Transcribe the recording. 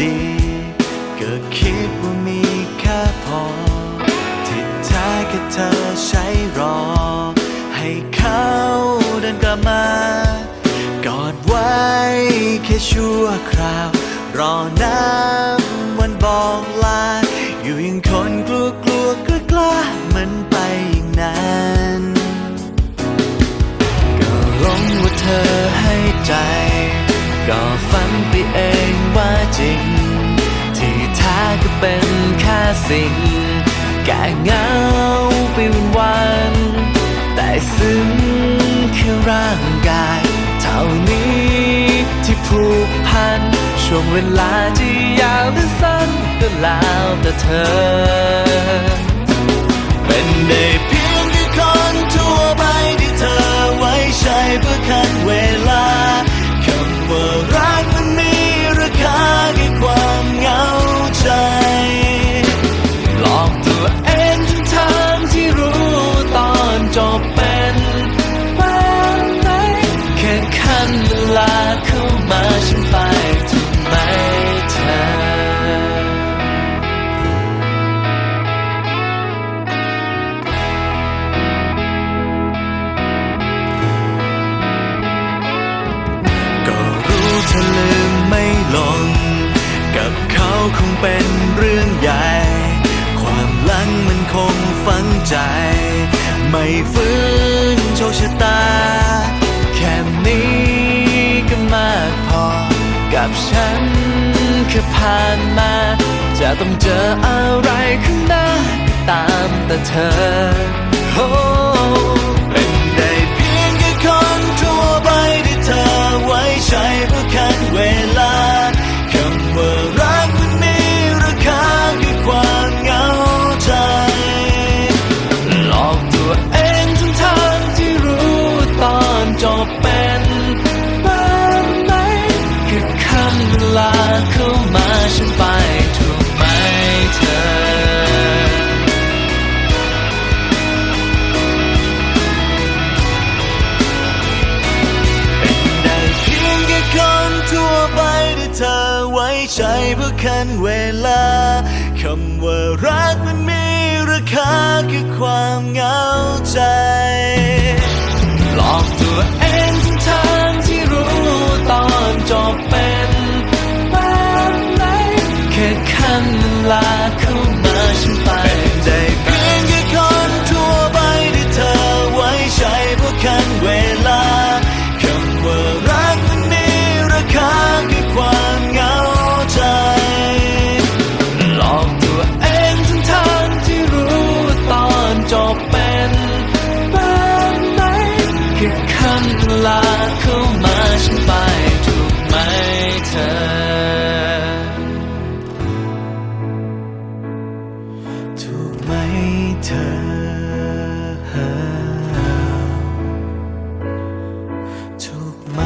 ดี ก็คิดว่ามีแค่พอ ที่แท้แค่เธอใช้รอ ให้เขาเดินกลับมากอดไว้แค่ชั่วคราว รอน้ำวันบอกลา อยู่ยังคนกลัวกลัวกล้ากล้ามันไปอย่างนั้นก็หลงว่าเธอให้ใจ ก็ฝันไปเอง เป็นแค่สิ่ง แก่เงาไปวันวันแต่ซึ้งแค่ร่างกาย เท่านี้ที่ผูกพัน ช่วงเวลาที่ยาวหรือสั้นก็แล้วแต่เธอ มาฉันไปถูกไหมเธอก็รู้เธอลืมไม่ลง กับเขาคงเป็นเรื่องใหญ่ ความหลังมันคงฝังใจ ไม่ฟื้นโชคชะตา แค่นี้ก็มา กับฉันแค่ผ่านมา จะต้องเจออะไรข้างหน้าก็ตามแต่เธอ โอ้เป็นได้เพียงแค่คนทั่วไปที่เธอไว้ใช้เพื่อคันเวลาคำว่ารักมันมีราคาคือความเหงาใจ หลอกตัวเองทั้งทางที่รู้ตอนจบเป็น ลาเข้ามาฉันไปถูกไหมเธอ เป็นได้เพียงแค่คนทั่วไปที่เธอไว้ใช้เพื่อคันเวลาคำว่ารักมันมีราคาคือความเหงาใจ หลอกตัวเอง ไม่เธอ ถูกไหม